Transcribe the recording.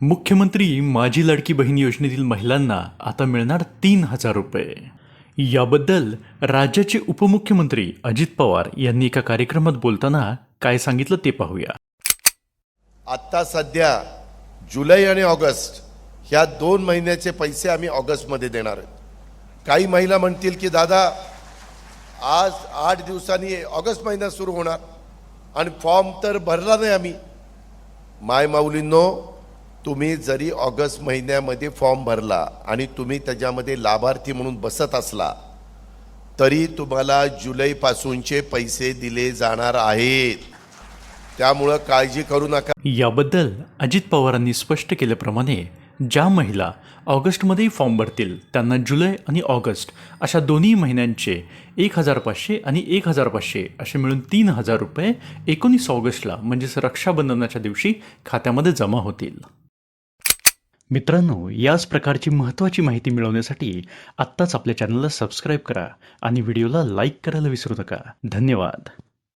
मुख्यमंत्री माझी लाडकी बहीण योजनेतील महिलांना आता मिळणार तीन हजार रुपये. याबद्दल राज्याचे उपमुख्यमंत्री अजित पवार यांनी एका कार्यक्रमात बोलताना काय सांगितलं ते पाहूया. आत्ता सध्या जुलै आणि ऑगस्ट ह्या दोन महिन्याचे पैसे आम्ही ऑगस्टमध्ये देणार आहेत. काही महिला म्हणतील की दादा आज आठ दिवसांनी ऑगस्ट महिना सुरू होणार आणि फॉर्म तर भरला नाही आम्ही. माय माऊलींनो तुम्ही जरी ऑगस्ट महिन्यामध्ये फॉर्म भरला आणि तुम्ही त्याच्यामध्ये लाभार्थी म्हणून बसत असला तरी तुम्हाला जुलैपासूनचे पैसे दिले जाणार आहेत. त्यामुळं काळजी करू नका. याबद्दल अजित पवारांनी स्पष्ट केल्याप्रमाणे ज्या महिला ऑगस्टमध्येही फॉर्म भरतील त्यांना जुलै आणि ऑगस्ट अशा दोन्ही महिन्यांचे एक हजार पाचशे आणि एक हजार पाचशे असे मिळून तीन हजार रुपये एकोणीस ऑगस्टला म्हणजेच रक्षाबंधनाच्या दिवशी खात्यामध्ये जमा होतील. मित्रांनो याच प्रकारची महत्त्वाची माहिती मिळवण्यासाठी आत्ताच आपल्या चॅनलला सबस्क्राईब करा आणि व्हिडिओला लाईक करायला विसरू नका. धन्यवाद.